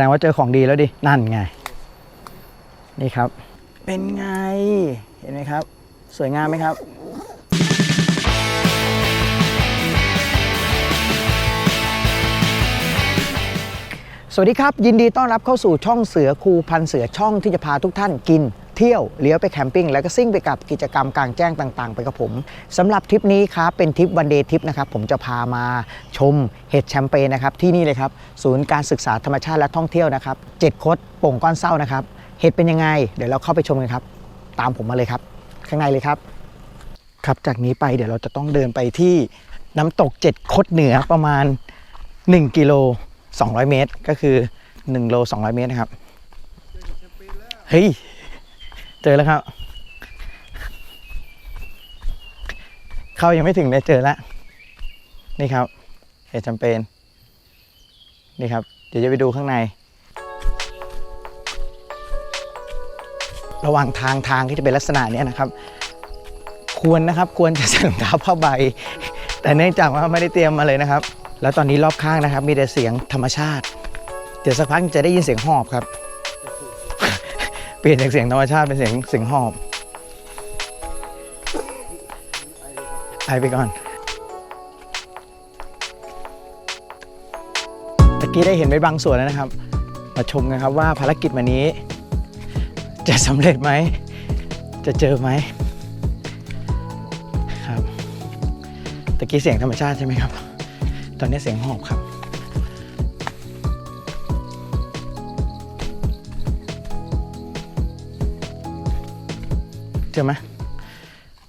ดงว่าเจอของดีแล้วดิ นั่นไง นี่ครับ เป็นไง เห็นไหมครับ สวยงามไหมครับ สวัสดีครับ ยินดีต้อนรับเข้าสู่ช่องเสือคูพันเสือช่องที่จะพาทุกท่านกิน เที่ยวเลี้ยวไปแคมปิ้งแล้วก็ซิ่งไปกับกิจกรรมกลางแจ้งต่าง ๆ ไปกับผมสำหรับทริปนี้ครับเป็นทริปวันเดย์ทริปนะครับผมจะพามาชมเห็ดแชมเปญนะครับที่นี่เลยครับศูนย์การศึกษาธรรมชาติและท่องเที่ยวนะครับเจ็ดคดโป่งก้อนเศร้านะครับเห็ดเป็นยังไง เดี๋ยวเราเข้าไปชมกันครับ ตามผมมาเลยครับ ข้างในเลยครับ ครับจากนี้ไปเดี๋ยวเราจะต้องเดินไปที่น้ำตกเจ็ดคดเหนือประมาณ 1 กิโล 200 เมตร ก็คือ1โล200 เมตรนะครับ เฮ้ย เจอแล้วครับ เข้ายังไม่ถึงเลยเจอแล้วนี่ครับเห็ดจำเป็นนี่ครับ เดี๋ยวจะไปดูข้างใน ระหว่างทางทางที่จะเป็นลักษณะนี้นะครับ ควรนะครับควรจะใส่รองเท้าผ้าใบ แต่เนื่องจากว่าไม่ได้เตรียมมาเลยนะครับ แล้วตอนนี้รอบข้างนะครับ มีแต่เสียงธรรมชาติ เดี๋ยวสักพักจะได้ยินเสียงหอบครับ เปลี่ยนจากเสียงธรรมชาติเป็นเสียงเสียงหอบไอไปก่อนตะกี้ได้เห็นไปบางส่วนแล้วนะครับ มาชมกันครับว่าภารกิจวันนี้ จะสำเร็จไหม จะเจอไหมครับตะกี้เสียงธรรมชาติใช่ไหมครับ ตอนนี้เสียงหอบครับ เจอไหม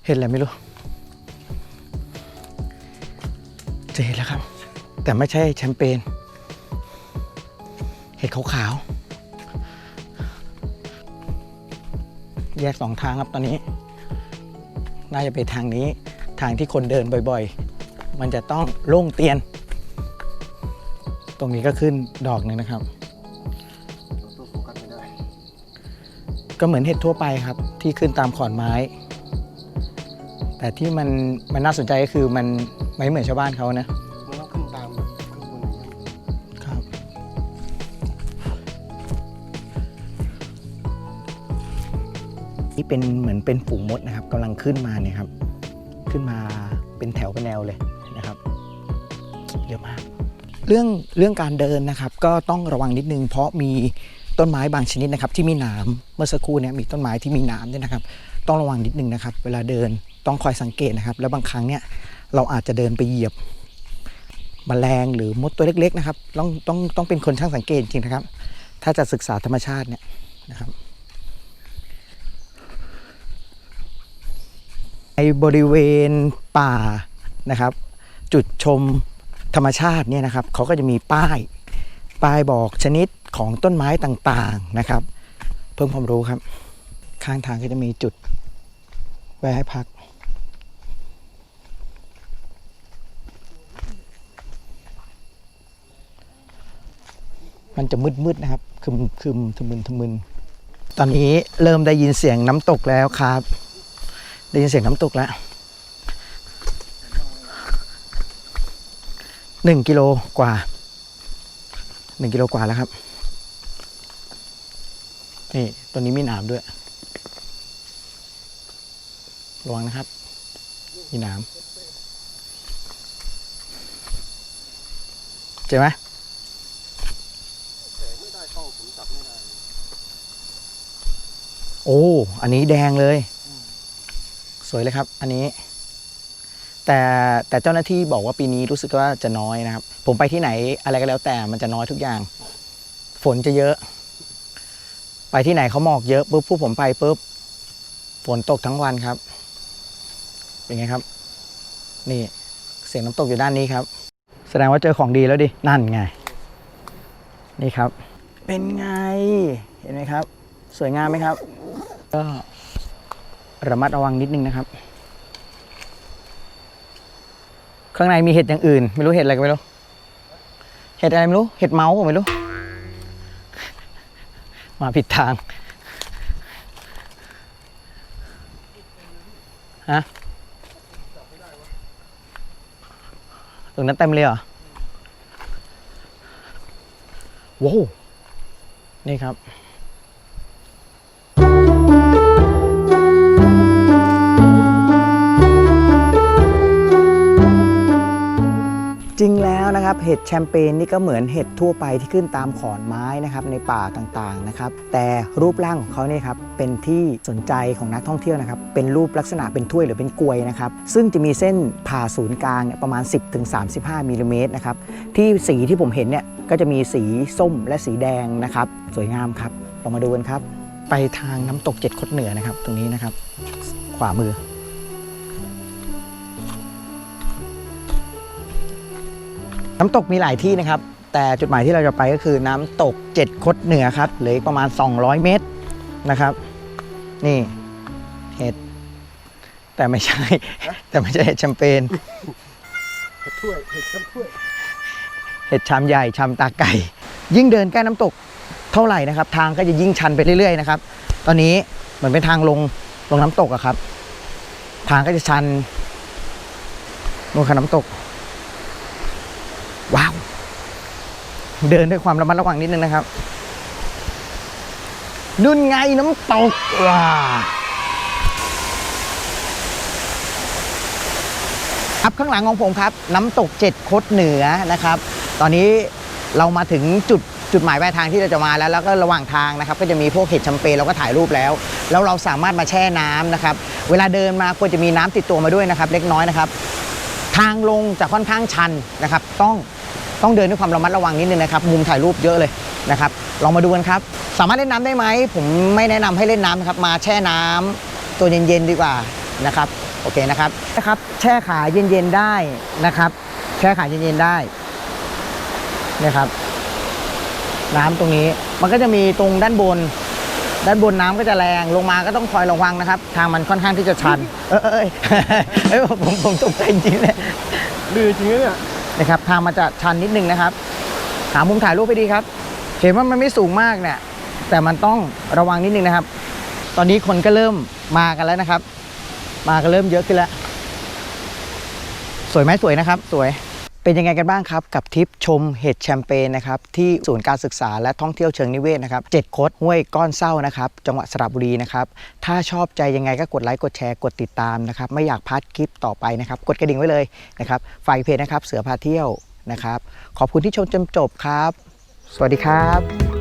เห็นอะไรไม่รู้ จะเจอแล้วครับ แต่ไม่ใช่แชมเปญ เห็ดขาวๆ แยกสองทางครับตอนนี้ น่าจะไปทางนี้ ทางที่คนเดินบ่อยๆ มันจะต้องโล่งเตียน ตรงนี้ก็ขึ้นดอกหนึ่งนะครับก็เหมือนเห็ดทั่วไปครับ ที่ขึ้นตามขอนไม้ แต่ที่มันมันน่าสนใจก็คือมันไม่เหมือนชาวบ้านเขานะ มันต้องขึ้นตามแบบข้างบนอย่างเงี้ยครับ นี่เป็นเหมือนเป็นฝูงมดนะครับกำลังขึ้นมาเนี่ยครับ ขึ้นมาเป็นแถวเป็นแนวเลยนะครับ เยอะมาก เรื่องเรื่องการเดินนะครับ ก็ต้องระวังนิดนึง เพราะมีต้นไม้บางชนิดนะครับ ที่มีหนามเมื่อสักครู่เนี่ยมีต้นไม้ที่มีหนามด้วยนะครับ ต้องระวังนิดนึงนะครับ เวลาเดินต้องคอยสังเกตนะครับ แล้วบางครั้งเนี่ยเราอาจจะเดินไปเหยียบแมลงหรือมดตัวเล็กๆนะครับ ต้องต้องต้องเป็นคนช่างสังเกตจริงนะครับ ถ้าจะศึกษาธรรมชาติเนี่ยนะครับในบริเวณป่านะครับ จุดชม ธรรมชาติเนี่ยนะครับเขาก็จะมีป้าย ป้ายบอกชนิดของต้นไม้ต่างๆนะครับ เพิ่มความรู้ครับ ข้างทางก็จะมีจุดไว้ให้พัก มันจะมืดๆนะครับคึมคึมทะมึนทะมึนตอนนี้เริ่มได้ยินเสียงน้ำตกแล้วครับ ได้ยินเสียงน้ำตกแล้ว หนึ่งกิโลกว่าหนึ่งกิโลกว่าแล้วครับ นี่ตัวนี้มีหนามด้วย ระวังนะครับ มีหนามเจอไหมโอ้ อันนี้แดงเลย สวยเลยครับ อันนี้ แต่แต่เจ้าหน้าที่บอกว่าปีนี้รู้สึกว่าจะน้อยนะครับ ผมไปที่ไหนอะไรก็แล้วแต่มันจะน้อยทุกอย่าง ฝนจะเยอะ ไปที่ไหนเขาหมอกเยอะปุ๊บผู้ผมไปปุ๊บฝนตกทั้งวันครับ เป็นไงครับ นี่เสียงน้ำตกอยู่ด้านนี้ครับ แสดงว่าเจอของดีแล้วดิ นั่นไง นี่ครับ เป็นไง เห็นไหมครับ สวยงามไหมครับ ก็ระมัดระวังนิดนึงนะครับ ข้างในมีเห็ดอย่างอื่น ไม่รู้เห็ดอะไรก็ไม่รู้ เห็ดอะไรไม่รู้ เห็ดเมาส์ก็ไม่รู้ มาผิดทางฮะตรงนั้นเต็มเลยเหรอว้าวนี่ครับ จริงแล้วนะครับเห็ดแชมเปญนี่ก็เหมือนเห็ดทั่วไปที่ขึ้นตามขอนไม้นะครับในป่าต่างๆนะครับแต่รูปร่างของเขาเนี่ยครับเป็นที่สนใจของนักท่องเที่ยวนะครับเป็นรูปลักษณะเป็นถ้วยหรือเป็นกลวยนะครับซึ่งจะมีเส้นผ่าศูนย์กลางเนี่ยประมาณ 10-35มิลลิเมตรนะครับที่สีที่ผมเห็นเนี่ยก็จะมีสีส้มและสีแดงนะครับสวยงามครับเรามาดูกันครับ ไปทางน้ำตกเจ็ดคดเหนือนะครับตรงนี้นะครับขวามือ น้ำตกมีหลายที่นะครับ แต่จุดหมายที่เราจะไปก็คือน้ำตกเจ็ดคดเหนือครับเหลืออีกประมาณ 200 เมตรนะครับ นี่เห็ดแต่ไม่ใช่ แต่ไม่ใช่เห็ดแชมเปญเห็ดถ้วยเห็ดช้ำถ้วยเห็ดชามใหญ่ชามตาไก่ ยิ่งเดินใกล้น้ำตกเท่าไหร่นะครับ ทางก็จะยิ่งชันไปเรื่อยๆนะครับ ตอนนี้เหมือนเป็นทางลงลงน้ำตกอะครับ ทางก็จะชันลงขันน้ำตก ว้าว เดินด้วยความระมัดระวังนิดนึงนะครับนุ่นไงน้ำตกว้าครับข้างหลังของผมครับ น้ำตกเจ็ดคดเหนือนะครับ ตอนนี้เรามาถึงจุดจุดหมายปลายทางที่เราจะมาแล้วแล้วก็ระหว่างทางนะครับ ก็จะมีพวกเห็ดแชมเปญเราก็ถ่ายรูปแล้ว แล้วเราสามารถมาแช่น้ำนะครับ เวลาเดินมาควรจะมีน้ำติดตัวมาด้วยนะครับ เล็กน้อยนะครับ ทางลงจะค่อนข้างชันนะครับ ต้อง ต้องเดินด้วยความระมัดระวังนิดนึงนะครับ มุมถ่ายรูปเยอะเลยนะครับ ลองมาดูกันครับ สามารถเล่นน้ำได้ไหม ผมไม่แนะนำให้เล่นน้ำนะครับ มาแช่น้ำตัวเย็นๆดีกว่านะครับ โอเคนะครับ นะครับ แช่ขาเย็นๆได้นะครับ แช่ขาเย็นๆได้นะครับ น้ำตรงนี้ มันก็จะมีตรงด้านบน ด้านบนน้ำก็จะแรง ลงมาก็ต้องคอยระวังนะครับ ทางมันค่อนข้างที่จะชัน เอยเอยเอยผมผมตกใจจริงเลยลือจริงเนี่ย นะครับทางมันจะชันนิดนึงนะครับ หามุมถ่ายรูปให้ดีครับ เห็นว่ามันไม่สูงมากเนี่ยแต่มันต้องระวังนิดนึงนะครับ ตอนนี้คนก็เริ่มมากันแล้วนะครับ มากันเริ่มเยอะขึ้นแล้ว สวยไหมสวยนะครับ สวย เป็นยังไงกันบ้างครับ กับทริปชมเห็ดแชมเปญนะครับที่ศูนย์การศึกษาและท่องเที่ยวเชิงนิเวศนะครับเจ็ดคดห้วยก้อนเศร้านะครับจังหวัดสระบุรีนะครับถ้าชอบใจยังไงก็กดไลค์กดแชร์กดติดตามนะครับไม่อยากพลาดคลิปต่อไปนะครับกดกระดิ่งไว้เลยนะครับฝ่ายเพจนะครับเสือพาเที่ยวนะครับขอบคุณที่ชมจนจบครับ สวัสดีครับ